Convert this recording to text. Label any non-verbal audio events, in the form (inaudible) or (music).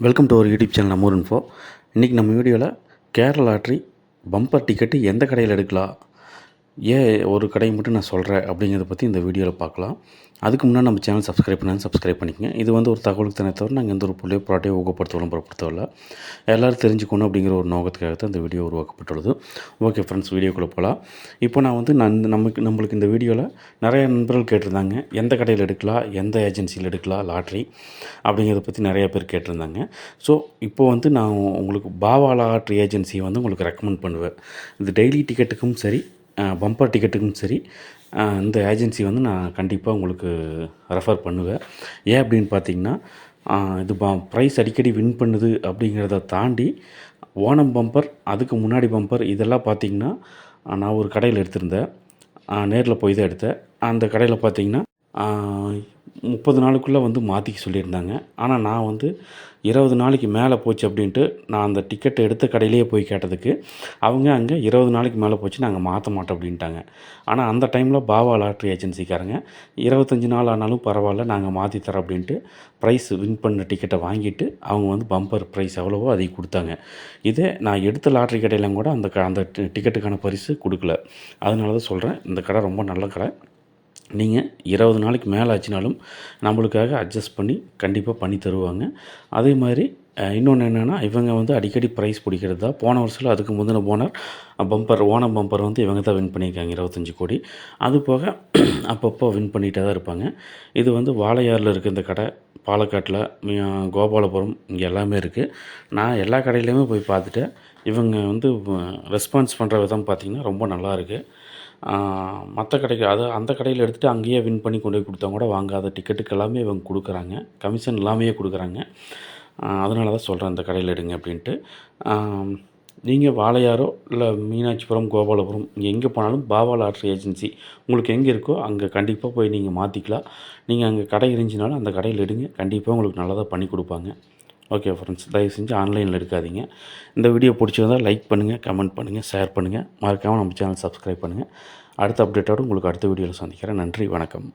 Welcome to ஒரு YouTube channel நம்ம info இன்றைக்கி நம்ம வீடியோவில் கேரளா லாட்ரி பம்பர் டிக்கெட்டு எந்த கடையில் எடுக்கலாம்? ஏன் ஒரு கடையை மட்டும் நான் சொல்கிறேன் அப்படிங்கிறத பற்றி இந்த வீடியோவில் பார்க்கலாம். அதுக்கு முன்னாடி நம்ம சேனல் சப்ஸ்கிரைப் பண்ணாலும் சப்ஸ்கிரைப் பண்ணிக்கங்க. இது வந்து ஒரு தகவலுக்கு தானே தவிர நாங்கள் எந்த ஒரு பிள்ளையோ ப்ராட்டையோ ஊக்கப்படுத்த விளம்பரப்படுத்தவில்லை எல்லோரும் தெரிஞ்சுக்கணும் அப்படிங்கிற ஒரு நோக்கத்துக்காக தான் இந்த வீடியோ உருவாக்கப்பட்டுள்ளது. ஓகே ஃப்ரெண்ட்ஸ் வீடியோக்குள்ளே போகலாம் இப்போ நான் வந்து நான் நமக்கு நம்மளுக்கு இந்த வீடியோவில் நிறைய நண்பர்கள் கேட்டிருந்தாங்க. எந்த கடையில் எடுக்கலாம் எந்த ஏஜென்சியில் எடுக்கலாம் லாட்ரி அப்படிங்கிறத பற்றி நிறைய பேர் கேட்டிருந்தாங்க. ஸோ இப்போ வந்து நான் உங்களுக்கு பாவா லாட்ரி ஏஜென்சியை வந்து உங்களுக்கு ரெக்கமெண்ட் பண்ணுவேன். இது டெய்லி டிக்கெட்டுக்கும் சரி பம்பர் டிக்கெட்டுக்கும் சரி இந்த ஏஜென்சி வந்து நான் கண்டிப்பாக உங்களுக்கு ரெஃபர் பண்ணுவேன். ஏன் அப்படின்னு பார்த்தீங்கன்னா இது ப ப்ரைஸ் அடிக்கடி வின் பண்ணுது அப்படிங்கிறத தாண்டி ஓணம் பம்பர் அதுக்கு முன்னாடி பம்பர் இதெல்லாம் பார்த்தீங்கன்னா நான் ஒரு கடையில் எடுத்திருந்தேன். நேரில் போய் தான் எடுத்தேன். அந்த கடையில் பார்த்தீங்கன்னா முப்பது நாளுக்குள்ளே வந்து மாற்றிக்க சொல்லியிருந்தாங்க. ஆனால் நான் வந்து இருபது நாளைக்கு மேலே போச்சு அப்படின்ட்டு நான் அந்த டிக்கெட் எடுத்த கடையிலேயே போய் கேட்டதுக்கு அவங்க அங்கே இருபது நாளைக்கு மேலே போச்சு நாங்கள் மாற்ற மாட்டோம் அப்படின்ட்டாங்க. ஆனால் அந்த டைமில் பாவா லாட்ரி ஏஜென்சிக்காரங்க இருபத்தஞ்சி நாள் ஆனாலும் பரவாயில்ல நாங்கள் மாற்றி தரோம் அப்படின்ட்டு ப்ரைஸ் வின் பண்ண டிக்கெட்டை வாங்கிட்டு அவங்க வந்து பம்பர் ப்ரைஸ் எவ்வளவோ அதை கொடுத்தாங்க. இதே நான் எடுத்த லாட்ரி கடையிலும் கூட அந்த க- அந்த டி- டிக்கெட்டுக்கான பரிசு கொடுக்கல. அதனால தான் சொல்கிறேன் இந்த கடை ரொம்ப நல்ல கடை. நீங்கள் இருபது நாளைக்கு மேலே ஆச்சுனாலும் நம்மளுக்காக அட்ஜஸ்ட் பண்ணி கண்டிப்பாக பண்ணி தருவாங்க. அதே மாதிரி இன்னொன்று என்னென்னா இவங்க வந்து அடிக்கடி ப்ரைஸ் பிடிக்கிறது? தான் போன வருஷத்தில் அதுக்கு முந்தின போனர் பம்பர் ஓணம் பம்பர் வந்து இவங்க தான் வின் பண்ணியிருக்காங்க இருபத்தஞ்சி கோடி. அது போக (clears throat) அப்பப்போ வின் பண்ணிகிட்டே தான் இருப்பாங்க. இது வந்து வாழையாறில் இருக்க இந்த கடை பாலக்காட்டில் கோபாலபுரம் இங்கே எல்லாமே இருக்குது நான் எல்லா கடையிலையுமே போய் பார்த்துட்டேன். இவங்க வந்து ரெஸ்பான்ஸ் பண்ணுற விதம் பார்த்திங்கன்னா ரொம்ப நல்லா இருக்குது மற்ற கடைக்கு அது அந்த கடையில் எடுத்துகிட்டு அங்கேயே வின் பண்ணி கொண்டு போய் கொடுத்தா கூட வாங்காத டிக்கெட்டுக்கு எல்லாமே இவங்க கொடுக்குறாங்க. கமிஷன் இல்லாமையே கொடுக்குறாங்க. அதனால தான் சொல்கிறேன் இந்த கடையில் எடுங்க அப்படின்ட்டு. நீங்கள் வாளையாரோ இல்லை மீனாட்சிபுரம் கோபாலபுரம் இங்கே எங்கே போனாலும் பாபா லாட்ரி ஏஜென்சி உங்களுக்கு எங்கே இருக்கோ அங்கே கண்டிப்பாக போய் நீங்கள் மாற்றிக்கலாம் நீங்கள் அங்கே கடை இருந்துச்சுனாலும் அந்த கடையில் எடுங்க கண்டிப்பாக உங்களுக்கு நல்லதாக பண்ணி கொடுப்பாங்க. ஓகே ஃப்ரெண்ட்ஸ் தயவு செஞ்சு ஆன்லைனில் எடுக்காதீங்க. இந்த வீடியோ பிடிச்சிருந்தால் லைக் பண்ணுங்கள் கமெண்ட் பண்ணுங்கள் ஷேர் பண்ணுங்கள் மறக்காமல் நம்ம சேனல் சப்ஸ்கிரைப் பண்ணுங்கள் அடுத்த அப்டேட்டோடு உங்களுக்கு அடுத்த வீடியோவில் சந்திக்கிறேன். நன்றி வணக்கம்.